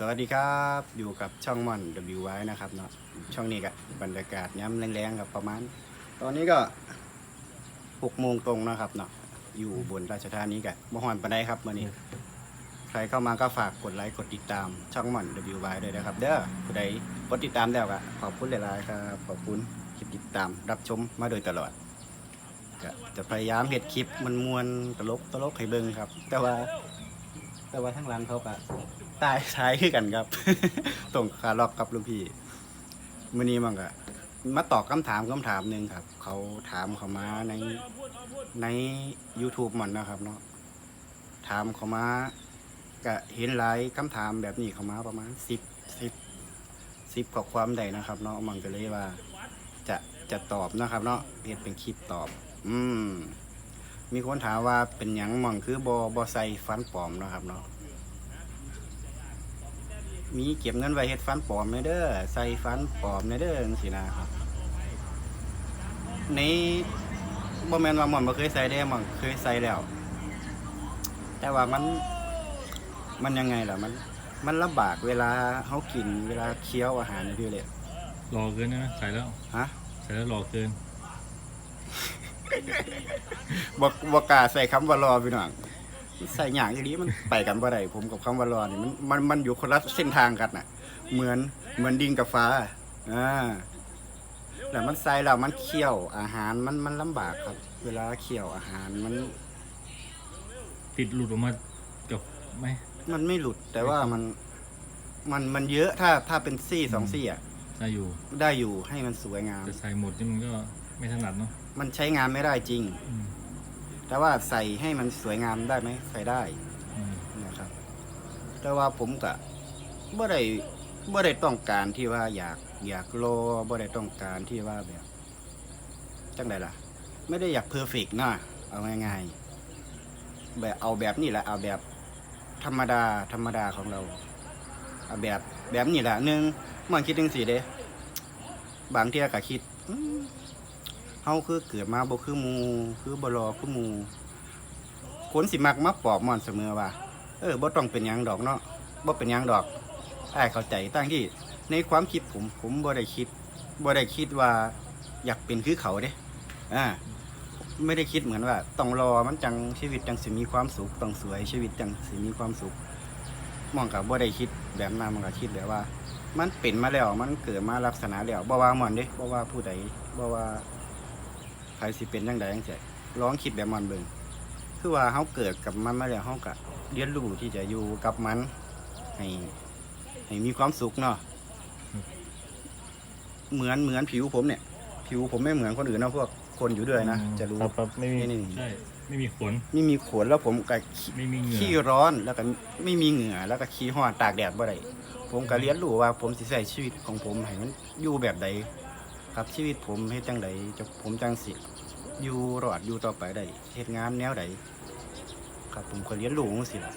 สวัสดีครับอยู่กับช่องม่อน W ไว้นะครับเนาะช่องนี้ก็บรรยากาศย้ำแรงๆกับประมาณ ตอนนี้ก็หกโมงตรงนะครับเนาะอยู่บนราชธานีกับมหอนปันไดครับวันนี้ ใครเข้ามาก็ฝากกดไลค์กดติดตามช่องม่อน W ไว้ด้วยนะครับ เด้อผู้ใดกดติดตามแล้วก็ขอบคุณหลายๆครับขอบคุณที่ติดตามรับชมมาโดยตลอดก็จะพยายามเห็ดคลิปมันมวนตลกตลกให้เบิ่งครับ แต่ว่า แต่ว่าทั้งหลังเขาก็ตายท้ายคือกันครับ ตรงคาล็อกกับลูกพี่มื่อนี้มันก็มาตอบคำถามคำถามหนึ่งครับ เขาถามเขามาในใน YouTube มันนะครับเนาะถามเขามาก็เห็นหลายคำถามแบบนี้เขามาประมาณสิบสิบสิบกว่าความใดนะครับ เนาะมันก็เลยว่า จะจะตอบนะครับ เนาะเห็นเป็นคลิปตอบ อืม มีคนถามว่าเป็นหยังหมองคือบอบอใส่ฟันปลอมเนาะครับเนาะมีเก็บเงินไว้เฮ็ดฟันปลอมในเด้อใส่ฟันปลอมในเด้อจังซี่นะครับ ในบ่แม่นว่าหม่อนบ่เคยใส่ได้หม่อนเคยใส่แล้ว แต่ว่ามัน มันยังไงล่ะ มัน มันลำบากเวลาเฮากินเวลาเคี้ยวอาหารนี่พี่เลยรอเกินนะใส่แล้วฮะ ใส่แล้วรอเกิน บ่บ่กล้าใส่คำว่ารอพี่น้องใส่หยังอีหลีมันไปกันบ่ได้ผมกับคำว่ารอนี่มันมันมันอยู่คนละเส้นทางกันน่ะ เหมือนเหมือนดินกับฟ้าอ่าแล้วมันใส่แล้วมันเคี่ยวอาหารมันมันลำบากครับ เวลาเคี่ยวอาหารมันติดหลุดออกมากับไหมมันไม่หลุดแต่ว่ามันมันมันเยอะถ้าถ้าเป็นซี่สองซี่อะ ได้อยู่ได้อยู่ให้มันสวยงาม แต่ใส่หมดนี่มันก็ ไม่ถนัดเนาะมันใช้งานไม่ได้จริง อืมแต่ว่าใส่ให้มันสวยงามได้ไหมใส่ได้อืมนะครับ แต่ว่าผมก็บ่ได้บ่ได้ต้องการที่ว่าอยากอยากโลบ่ได้ต้องการที่ว่าแบบจังไดล่ะ ไม่ได้อยากเพอร์เฟกต์นะเอาง่ายๆแบบเอาแบบนี้แหละเอาแบบธรรมดาธรรมดาของเราเอาแบบแบบนี้แหละหนึ่งมันคิดถึงสีเด้บางเที่ยก็คิดอืมเฮาคือเกิดมาบ่คือหมูคือบรอคือหมูคนสิมักมาปอบมอนเสมอว่า เออบ่ต้องเป็นหยังดอกเนาะบ่เป็นหยังดอกอ้เข้าใจตั้งที่ ในความคิดผมผมบ่ได้คิดบ่ได้คิดว่าอยากเป็นคือเขาเด้อ่าไม่ได้คิดเหมือนว่า ต้องรอมันจังชีวิตจังสิมีความสุขต้องสวยชีวิตจังสิมีความสุขมองกับบ่ได้คิดแบบนั้นมันก็คิดแบบว่า มันเป็นมาแล้วมันเกิดมาลักษณะแล้วบ่ว่าหมอนเด้บ่ว่าผู้ใดบ่ว่า ใครสิเป็นจังใดจังซี่ลองคิดแบบมันเบิ่งคือว่าเฮาเกิดกับมันมาแล้วเฮาก็เรียนรู้ที่จะอยู่กับมันให้ให้มีความสุขเนาะเหมือนเหมือนผิวผมเนี่ย ผิวผมไม่เหมือนคนอื่นนะพวกคนอยู่ด้วยนะจะรู้ครับครับไม่มีนี่นี่ใช่ ไม่มีขน ไม่มีขนแล้วผมก็ขี้ไม่มีเหงื่อขี้ร้อนแล้วก็ไม่มีเหงื่อแล้วก็ขี้ห้อนตากแดดบ่ได้ผมก็เรียนรู้ว่าผมสิใช้ชีวิตของผมให้มันอยู่แบบใด ครับชีวิตผมเฮ็ดจังใดจะผมจังสิอยู่รอดอยู่ต่อไปได้เฮ็ดงานแนวใดครับผมก็เรียนรู้จังซี่ล่ะ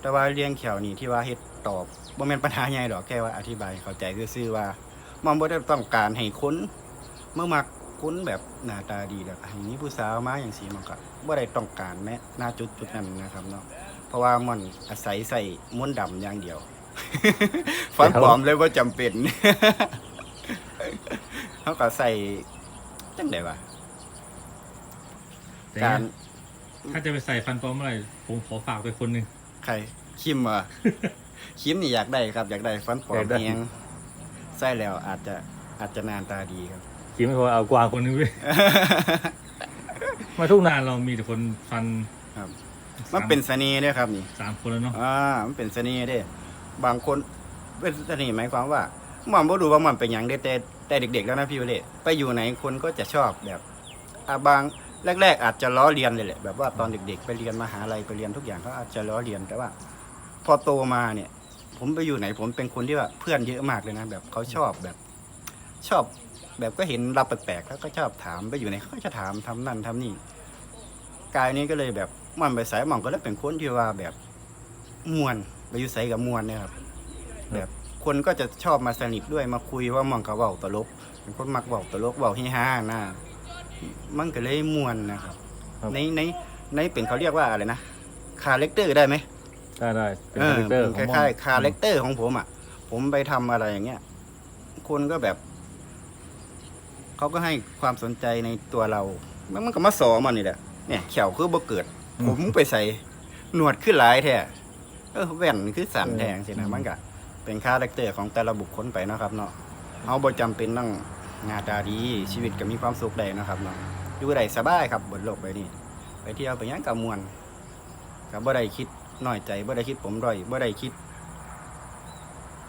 แต่ว่าเรียงแขวนี่ที่ว่าเฮ็ดตอบบ่แม่นปัญหาใหญ่ดอกแค่ว่าอธิบายเข้าใจซื่อๆว่ามันบ่ได้ต้องการให้คนเมื่อมักคนแบบหน้าตาดีแล้วก็ให้มีผู้สาวมาอย่างซี่มันก็บ่ได้ต้องการแม้หน้าจุดจุดนั้นนะครับเนาะเพราะว่ามันอาศัยใส่ม้วนดำอย่างเดียวฟันปลอมเลยว่าจำเป็น เขาก็ใส่จังไดวะแต่การถ้าจะไปใส่ฟันปลอมเมื่อไหร่ผมขอฝากไปคนหนึ่งใครคิมอะ คิมนี่อยากได้ครับ อยากได้ฟันปลออมยากได้ เองใส่แล้วอาจจะอาจจะนานตาดีครับ คิดไม่พอเอากวางคนนึงด้วยมาทุกนานเรามีแต่คนฟันครับสามันเป็นเสน่ห์เด้อครับนี่ สามคนแล้วเนาะอ่า มันเป็นเสน่ห์เด้ บางคนเป็นเสน่ห์หมายความว่ามันบ่ดูว่ามันเป็นหยังเด้แต่ แต่เด็ก ๆ แล้วนะพี่วเล่ไปอยู่ไหนคนก็จะชอบแบบอาบางแรก ๆ อาจจะล้อเลียนเลยแหละแบบว่าตอนเด็ก ๆ ไปเรียนมหาลัยไปเรียนทุกอย่างเขาอาจจะล้อเลียนแต่ว่า พอโตมาเนี่ย ผมไปอยู่ไหนผมเป็นคนที่ว่าเพื่อนเยอะมากเลยนะแบบเขาชอบแบบ ชอบแบบก็เห็นเราแปลกๆแล้วก็ชอบถามไปอยู่ไหนเขาก็จะถามทำนั่นทำนี่กายนี้ก็เลยแบบมันไปสายหมองก็เลยเป็นคนที่ว่าแบบมวนไปอยู่ใส่กับมวนเนี่ยครับ แบบ คนก็จะชอบมาสนิทด้วยมาคุยว่าหมองเขาเบาตลกเป็นคนมักเบาตลกเบาเฮฮาหน้ามันก็เลยมวนนะครับ ครับ ในในในเป็นเขาเรียกว่าอะไรนะคาแรคเตอร์ได้ไหมได้ได้เป็นเอคาอแรคเตอร์เป็นของคม่อนล้ายๆคาแรคเตอร์ของผมอะ ผมไปทำอะไรอย่างเงี้ยคนก็แบบเขาก็ให้ความสนใจในตัวเรา มันมันก็มาสอมันนี่แหละเนี่ยเขียวคือบ่เกิด ผมไปใส่หนวดขึ้นหลายแท้เออแว่นคือสันแทงสินะมันก็ เป็นคาแรคเตอร์ของแต่ละบุคคลไปนะครับเนาะเอาบ่จำเป็นต้องหน้าตาดีชีวิตก็มีความสุขได้นะครับเนาะอยู่ได้สบายครับบนโลกใบนี้ ไปเที่ยวไปยังกับมวนกับบ่ได้คิดน้อยใจบ่ได้คิดผมด้อยบ่ได้คิด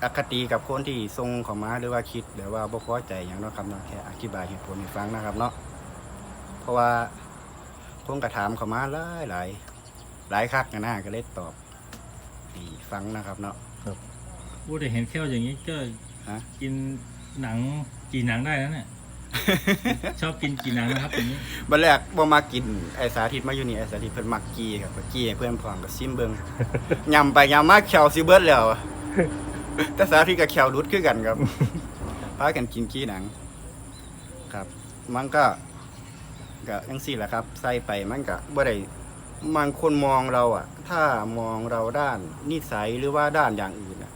อคติกับคนที่ทรงข้ามาหรือว่าคิดหรือว่าบ่พอใจอย่างเนาะครับเนาะแค่อธิบายเหตุผลให้ฟังนะครับเนาะเพราะว่าคนกระถามเขามาหลายหลายหลายคักกันนะก็เลยตอบฟังนะครับเนาะ พูดแต่เห็นแค่อย่างนี้ก็ฮะ กินหนังกี่หนังได้นะเนี่ย ชอบกินกี่หนังนะครับอย่างนี้ บัดแรกบ่มากินไอ้สาธิตมาอยู่นี่ไอ้สาธิตเพิ่นมักกี้ครับก็กี้ให้เพื่อนพร้อมกับซิมเบิง ยำไปยำมาแขวสิเบิดแล้วแต่สาธิตกับแขวรุดคือกันครับ พากันกินกี้หนัง ครับ มันก็ก็จังซี่แหละครับ ใส่ไปมันก็บ่ได้บางคนมองเราอะ ถ้ามองเราด้านนิสัยหรือว่าด้านอย่างอื่นอะ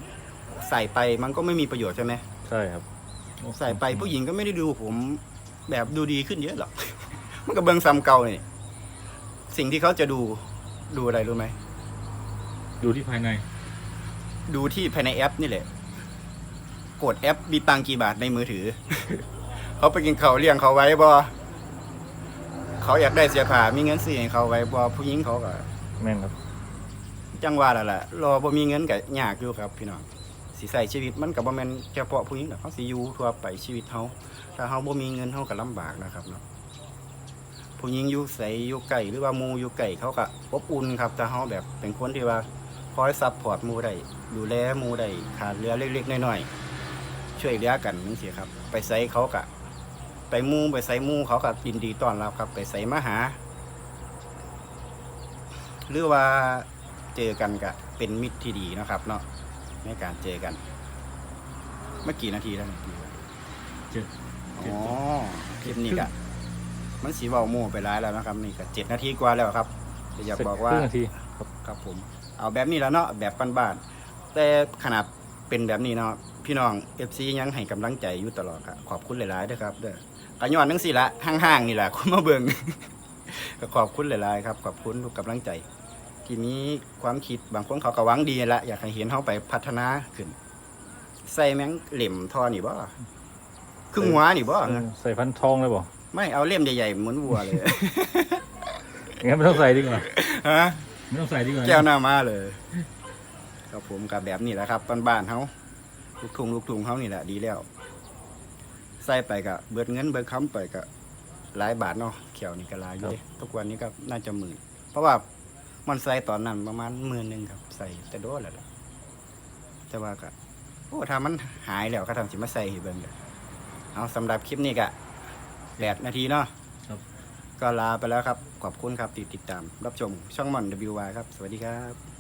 ใส่ไปมันก็ไม่มีประโยชน์ใช่ไหมใช่ครับ ใส่ไปผู้หญิงก็ไม่ได้ดูผมแบบดูดีขึ้นเยอะหรอก มันก็เบิงซ้ำเก่านี่สิ่งที่เขาจะดูดูอะไรรู้ไหม ดูที่ภายใน ดูที่ภายในแอปนี่แหละ กดแอปมีตังค์กี่บาทในมือถือ เขาไปกินเขาวเลี้ยงเขาไว้บอเขาอยากได้เสียผ้ามีเงินซื้อให้เขาไว้บอผู้หญิงเขาก็แม่นครับ จังว่าและล่ะรอบ่มีเงินก็ยากอยู่ครับ พี่น้อง สิใส่ชีวิตมันก็บ่แม่นเฉพาะผู้หญิงดอกเขาสิอยู่ทั่วไปชีวิตเฮาถ้าเฮาบ่มีเงินเฮาก็ลำบากนะครับเนาะผู้หญิงอยู่ไสอยู่ไกลหรือว่ามูอยู่ไกลเขาก็อบอุ่นครับถ้าเฮาแบบเป็นคนที่ว่าคอยซัพพอร์ตมูได้ดูแลมูได้ขาดเหลือเล็กๆน้อยๆช่วยเหลือกันจังซี่ครับ ไปไสเขาก็ไปมูไปไสหมู่เขาก็ยินดีต้อนรับครับ ไปไสมาหา หรือว่าเจอกันก็เป็นมิตรที่ดีนะครับเนาะ ในการเจอกัน เมื่อกี่นาทีแล้วเนี่ยเจ็ดอ๋อคลิปนี้ก็มันสีเบาโม่ไปร้ายแล้วนะครับ นี่ก็เจ็ดนาทีกว่าแล้วครับจะอยากบอกว่าครึ่งนาทีครับครับผม เอาแบบนี้แล้วเนาะแบบบ้านๆแต่ขนาดเป็นแบบนี้เนาะพี่น้องเอฟซียังให้กำลังใจอยู่ตลอดครับขอบคุณหลายๆด้วยครับเด้อก็ย้อนทั้งสี่ละห่างๆนี่แหละคุณมาเบิ่งก็ขอบคุณหลายๆครับ ขอบคุณทุกกำลังใจ ที่มีความคิดบางคนเขาก็หวังดีละอยากให้เห็นเขาไปพัฒนาขึ้น ใส่แมงเหล่มทอนี่บ่ครึ่งหัวนี่บ่เออใส่ฟันทองเลยบ่ไม่เอาเล่มใหญ่ๆเหมือนวัวเลย งั้นไม่ต้องใส่ดีกว่าฮะไม่ต้องใส่ดีกว่าแก้วหน้ามาเลยครับผมกับแบบนี้แหละครับบ้านๆเขาลูกทุงลูกทุงเขานี่แหละดีแล้วใส่ไปก็เบิดเงินเบิดคำไปก็หลายบาทเนาะเขียวนี่ก็หลายอยู่เด้ทุกวันนี้ก็น่าจะหมื่นเพราะว่า มันใส่ตอนนั้นประมาณหมื่นหนึ่งครับ ใส่แต่โดนแล้วล่ะแต่ว่าก็โอ้ถ้ามันหายแล้วก็ทำสิมาใส่ให้เบิ่งเด้อเอาสำหรับคลิปนี้ก็แปดนาทีเนาะครับ ก็ลาไปแล้วครับ ขอบคุณครับที่ติดตาม รับชมช่องมอน WY ครับ สวัสดีครับ